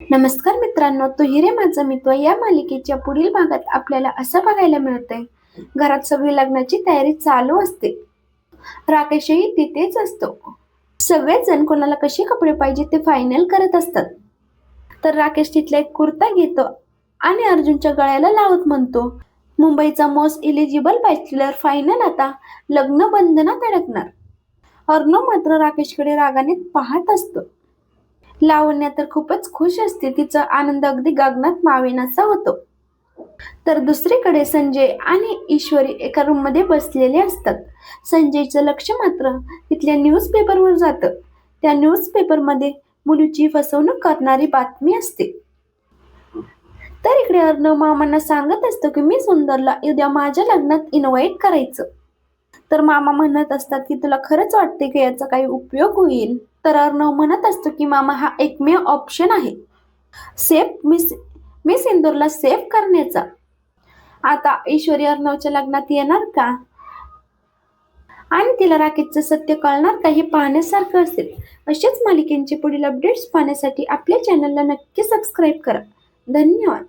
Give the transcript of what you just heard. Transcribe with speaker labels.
Speaker 1: नमस्कार मित्रांनो तुहिरे हिरे माझा मित्र. या मालिकेच्या पुढील भागात आपल्याला असं बघायला मिळतंय घरात सगळी लग्नाची तयारी चालू असते. राकेशही तिथेच असतो. सगळेच जण कोणाला कसे कपडे पाहिजे ते फायनल करत असतात. तर राकेश तिथला एक कुर्ता घेतो आणि अर्जुनच्या गळ्याला लावत म्हणतो मुंबईचा मोस्ट इलिजिबल बॅचलर फायनल आता. लग्न बंधनात अडकणार. अर्णव मात्र राकेशकडे रागाने पाहत असतो. लावण्या तर खूपच खुश असते. तिचा आनंद अगदी गगनात मावेनाचा होतो. तर दुसरीकडे संजय आणि ईश्वरी एका रूममध्ये बसलेले असतात. संजयचं लक्ष मात्र तिथल्या न्यूज पेपरवर जातं. त्या न्यूज पेपरमध्ये मुलीची फसवणूक करणारी बातमी असते. तर इकडे अर्णव मामांना सांगत असतो की मी सुंदरला उद्या माझ्या लग्नात इन्व्हाइट करायचं. तर मामा म्हणत असतात की तुला खरंच वाटते की याचा काही उपयोग होईल? तर अर्णव म्हणत असतो की मामा हा एकमेव ऑप्शन आहे. सेफ मिस मिस इंदोरला सेफ करण्याचा. आता ईश्वरी अर्णवच्या लग्नात येणार का? आणि तिला राकेशचं सत्य कळणार का हे पाहण्यासारखं असेल. अशाच मालिकेंचे पुढील अपडेट्स पाहण्यासाठी आपल्या चॅनलला नक्की सबस्क्राईब करा. धन्यवाद.